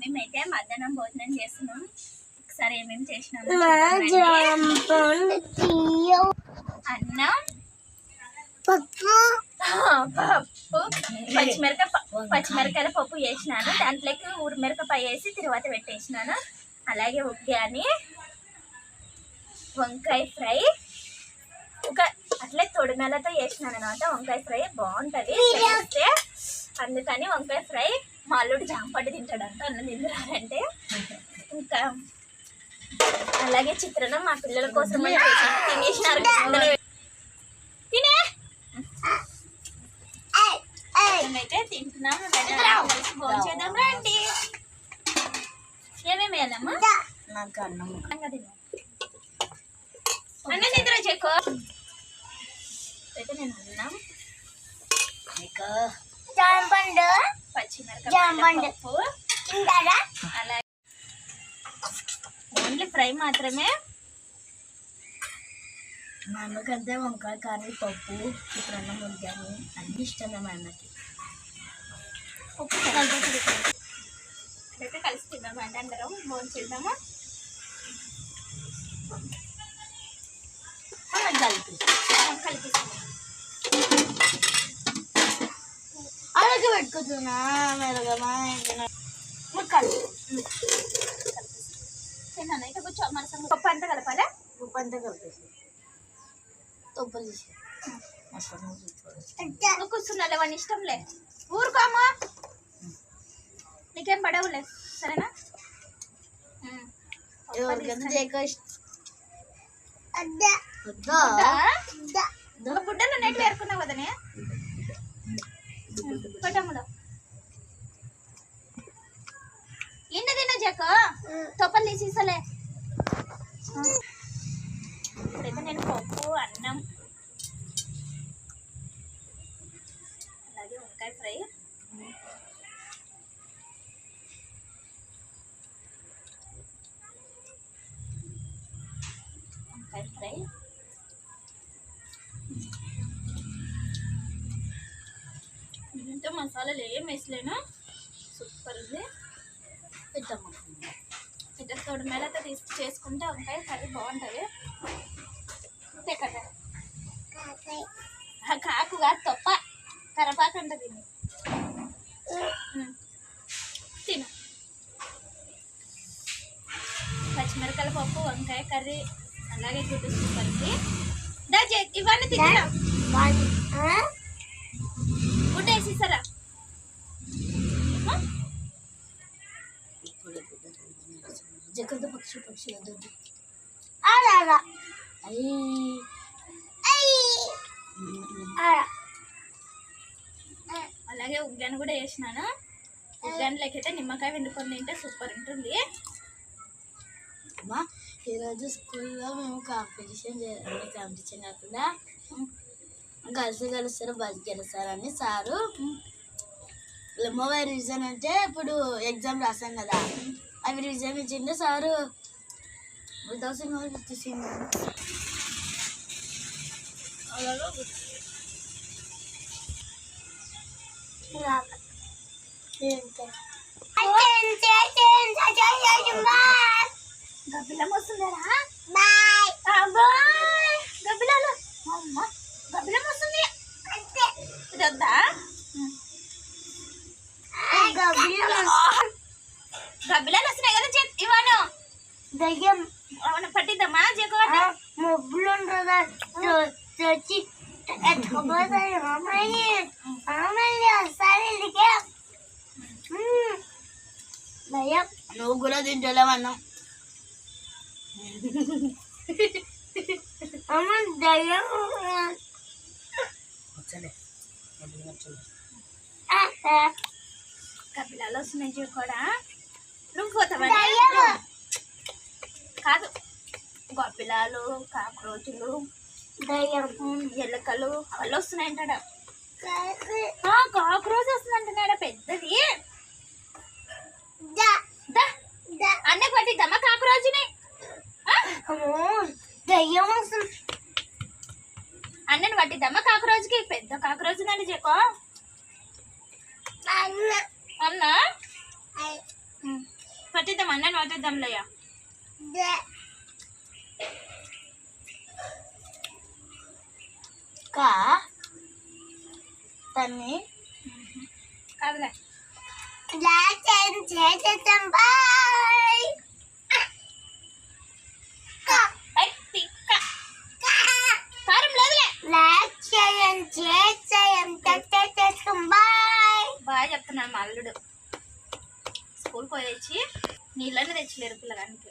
మేమైతే మధ్యాహ్నం భోజనం చేస్తున్నాం. ఒకసారి ఏమేమి అన్నం. పప్పు. పప్పు. పచ్చిమిరకాయ ప- పచ్చిమిరకాయల పప్పు వేసినాను. దాంట్లోకి ఊరి మిరపకాయ వేసి తర్వాత పెట్టేసినాను. అలాగే ఉగ్గాని వంకాయ ఫ్రై. ఒక అట్లే తొడిమెలతో వేసినాను అనమాట వంకాయ ఫ్రై బాగుంటుంది. అందుకని వంకాయ ఫ్రై మా అల్లుడు జాంపండు తింటాడంట అన్నం తింటున్నారంటే ఇంకా అలాగే చిత్రాన్నం మా పిల్లల కోసం. తినేసినారు. తినే! మేమైతే తింటున్నాము కలిసి భోంచేద్దాం రండి. ఏమేమి వేయాలమ్మా? నాకు అన్నం. నిద్ర చెక్కు. అయితే నేను అన్నం. జాంపండు పప్పు. అలాగే. ఓన్లీ ఫ్రై మాత్రమే. మా అమ్మకంటే వంకాయ కర్రీ పప్పు చిత్రాన్నం ఉగ్గాని అన్ని ఇష్టమే మా అన్నకి ఉప్పు కలిపి అయితే కలిసి అందరం. భోంచేద్దాము మనకు కలిపి అలాగే పెట్టుకుంటున్నా మెరగమా పప్పు అంతా కలపాలా? ఉప్పు అంతా కలిపేసి. తొప్పలు తీసి. మసాలా తీసుకోవాలి. నువ్వు కూర్చున్నాలే వాని ఇష్టంలే ఊరుకోమా నీకేం పడవులే సరేనా? ఇష్టం బుడ్డలో నెట్ వేరుకున్నావు కదనే? ఎన్న తిన్న జక్క తొప్పలు ఇప్పుడైతే నేను పప్పు అన్నం అలాగే వంకాయ ఫ్రై వంకాయ ఫ్రై దీంతో మసాలాలు సూపర్ ఉంది పెద్దమ్మ పెద్ద తోడు మేళతో తీసి చేసుకుంటే వంకాయ కర్రీ బాగుంటుంది. అంతే కదా? కాకు కాదు తప్ప. కరపాకు అంట తిని తిను. పచ్చిమిరకాయల పప్పు వంకాయ కర్రీ అలాగే గుడ్డు సూపర్ది దా ఇవన్నీ తింటాం గుడ్డ వేసేసారా జగత పక్షి పక్షి వద్దు ఆడాలా అయ్యి ఆడా అలాగే ఉగ్గాని కూడా వేసినాను. ఉగ్గానిలోకైతే నిమ్మకాయ వండుకొని తింటే సూపర్ ఉంటుంది. అమ్మా ఈరోజు స్కూల్లో మేము కాంపిటీషన్ చేయాలి కాంపిటీషన్ కాకుండా కలిసి కలుస్తారు బస్ గెలుస్తారని సారు. మొబైల్ రివిజన్ అంటే ఇప్పుడు ఎగ్జామ్ రాసాం కదా. అవి రివిజన్ ఇచ్చిండే సారు. గబ్బిలం వస్తుందరా బాయ్ అబ్బాయ్ గబ్బిలాలు అమ్మ గబ్బిలం వస్తుంది ఇది వద్దా గబ్బిలాలు వస్తున్నాయి కదా చే- ఇవ్వను దయ్యం అవును పట్టిద్దామా జగవాన్ని మొబ్బులు ఉంటుందా వచ్చి ఎత్తుకుపోతాయి అమ్మాయి అమ్మాయి వస్తాను ఇంటికే. దయ్యం నువ్వు కూడా తింటలేమన్నావు అమ్మ దయ్యం గబ్బిలాలు వస్తున్నాయి కూడా నువ్వు పోతావా దయ్యం కాదు. గబ్బిలాలు కాక్రోచులు ఎలుకలు అవన్నీ వస్తున్నాయంటాడు. కాక్రోచ్ వస్తుందంటున్నాడు పెద్దది. అన్నీ పట్టిద్దామా కాక్రోచుని? ఆ? అమ్మో దయ్యం వస్తుంది. అన్నని పట్టిద్దామా కాక్రోచ్కి? పెద్ద కాక్రోచ్ ఉందండి చెక్కో అన్న. అన్నా? తినేద్దాంలేయా కా? తన్ని కాదులే. చేసేద్దాం బాయ్. బాగా చెప్తున్నాను మా అల్లుడు. స్కూల్కి పోయి తెచ్చి నీళ్ళని తెచ్చలేరు పిల్లగానికి.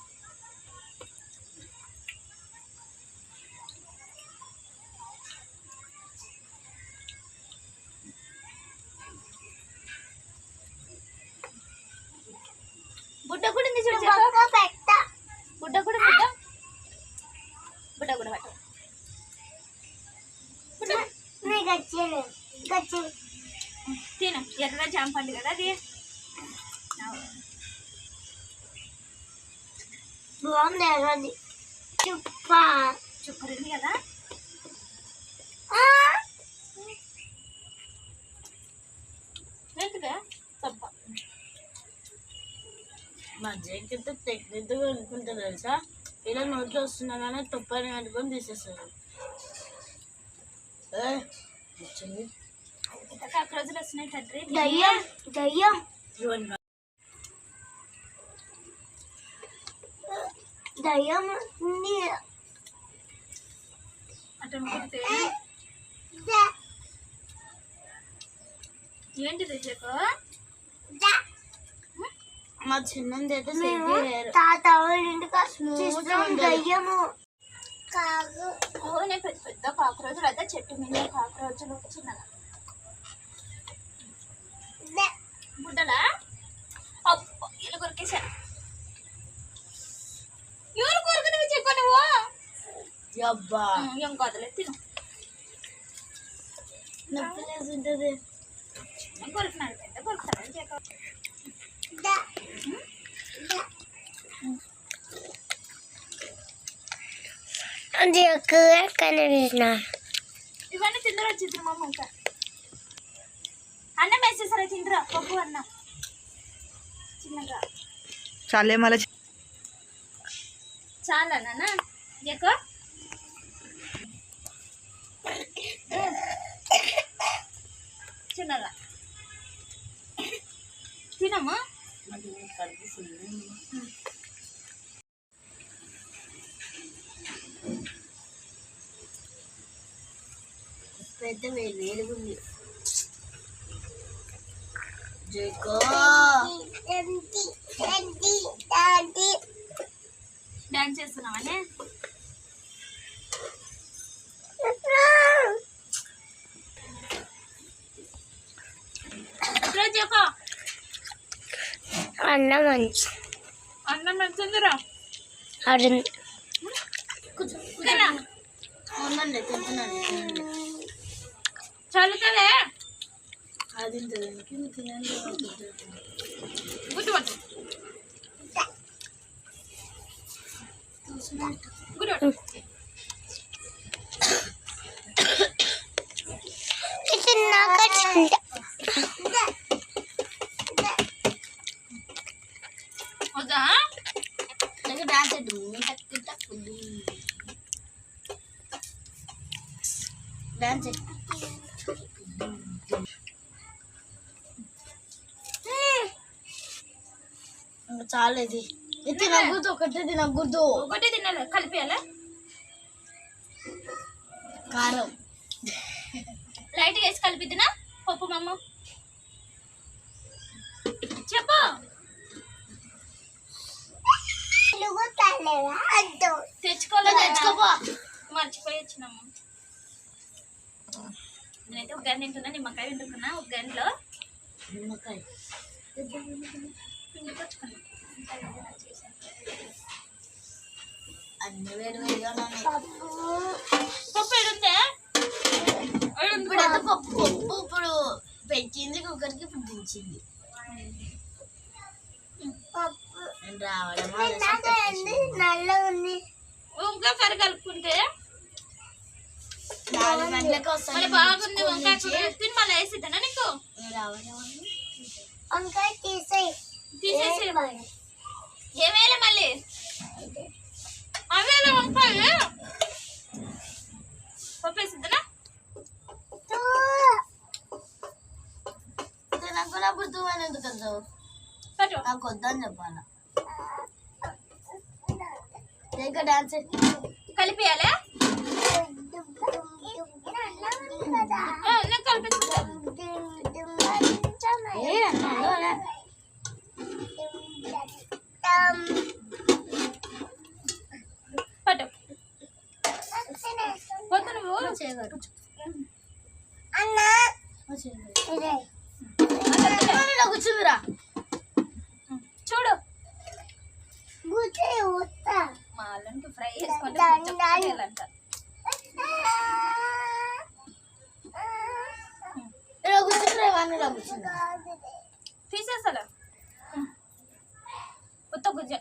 బాగుంది ఎర్రది చుప్ప. చుక్కరింది కదా? మా జైకితే అనుకుంటా తెలుసా? ఇలా నోట్లో వస్తున్నా కానీ తుప్పని కట్టుకొని తీసేస్తారు ఏ, వచ్చింది కాకరోజులు వస్తున్నాయి తండ్రి దయ్యం దయ్యం. దయ్యం మా చిన్నది అయితే మేము తాత వాళ్ళ ఇంటికి వచ్చేస్తాం దయ్యము అవునే పెద్ద పెద్ద కాకరోజులు అయితే చెట్టు మీద కాకరోజులు చిన్న బుడ్డలా అబ్బా ఇలా కొరికేసా ఎవరు కొరకనివి చెప్పు నువ్వు అబ్బా ఉమ్, ఏం కాదులే తిను నొప్పి లేకుంటుంది ఏం కొరుకున్నాడు పెద్ద కొరుకుతాడు చెప్పు అది ఒక కనిపించిన ఇవన్నీ తిందరా చిత్రం అమ్మ ఇంకా అన్నం వేసేసారా తిందరా పప్పు అన్నం. చిన్నగా. చాలే మళ్ళీ చాలా నాన్న ఎక్కువ? చిన్నగా. తినమ్మా. అయితే వేలు వేలుగుంది జైకో డాన్స్ చేస్తున్నావనే అన్న మంచి అన్నం మంచిదిరా తినా అవునండి తింటున్నాను. చల్లుతుందే বুঝতে পারছ গুড చాలా ఇది ఇది తినకూడదు ఒకటే తినకూడదు ఒకటే తినాలి కలిపేయాలా? కారం. లైట్గా వేసి కలిపిద్దినా? పప్పు మమ్మ చెప్పు. తెచ్చుకోలేదు తెచ్చుకోపో. మర్చిపోయి వచ్చినాము నేనైతే ఒక గంట తింటున్నా నిమ్మకాయ తింటున్నా ఒక గంటలో నిమ్మకాయ. పిండి పుచ్చుకున్నా. అన్ని వేరు వేరుగా ఉన్నాయి. పప్పు. ఏడుందే ఇప్పుడు అయితే పప్పు పప్పు ఇప్పుడు పెట్టింది కుక్కర్కి ఇప్పుడు దించింది. వంకాయ కర్రీ కలుపుకుంటే? మరి బాగుంది వంకాయ తిని మళ్ళీ వేసిద్దానా నీకు? నేను రావడమా వంకాయ తీసేయి. తీసేసి ఏమేలే మళ్ళీ? అవేలా వంకాయ పప్పేసిద్దానా తినకున్నప్పుడు తూమని ఎందుకు వద్దావు పట్టు. నాకు వద్దని చెప్పాలా. ఇంకా డాన్స్ కలిపియాలే? వద్దు నువ్వు. కూర్చుందిరా. చూడు. మా అల్లునికి ఫ్రై చేసుకుంటే కూర్చుందిరా తీసేసలే ఉత్త గుజ్జ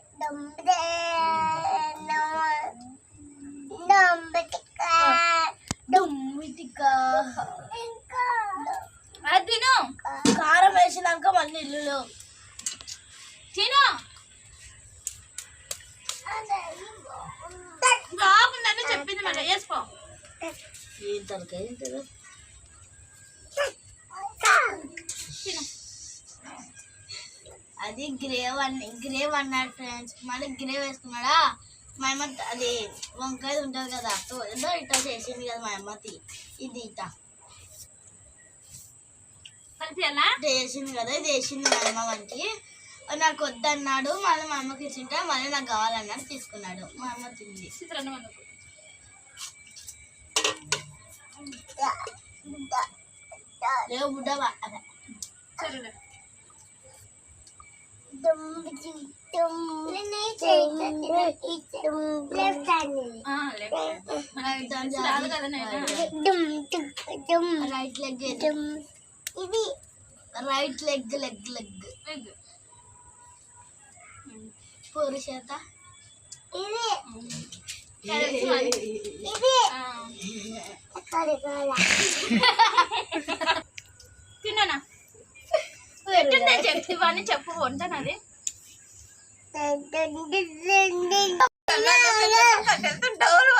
ఇంకా అది తిను. కారం వేసినాక మళ్ళీ ఇల్లులు. తిను. బాగుందని చెప్పింది మళ్ళీ వేసుకో. ఏం తలకాయ తిను. తిను. అది గ్రేవ్ అన్ని గ్రేవ్ అన్నాడు ఫ్రెండ్స్. మళ్ళీ గ్రేవ్ వేసుకున్నాడా? మా అమ్మ అది వంకాయ ఉంటుంది కదా ఎంతో ఏదో ఇట్లా చేసింది కదా మా అమ్మతి ఇది ఇట్లా చేసింది కదా ఇది వేసింది మా అమ్మ మనకి నాకు వద్దన్నాడు మళ్ళీ మా అమ్మకి ఇచ్చింటే మళ్ళీ నాకు కావాలన్నాడు తీసుకున్నాడు. మా అమ్మ తింది. చిత్రాన్నం అందుకు రైట్ లెగ్ ఇది right leg leg leg egg. పురుషత ఇది తిన్నానా ఎట్టుందే చెప్తివా అని చెప్పు వంటనది డౌలు.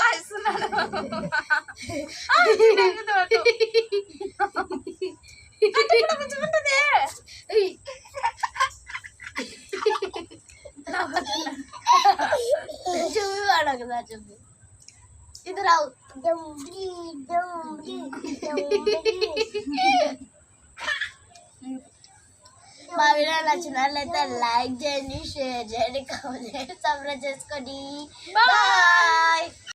చూపి చెప్పు. ఇది రావు మా వీడియో నచ్చినట్లయితే లైక్ చేయండి షేర్ చేయండి కామెంట్ సబ్స్క్రైబ్ చేసుకోండి. బాయ్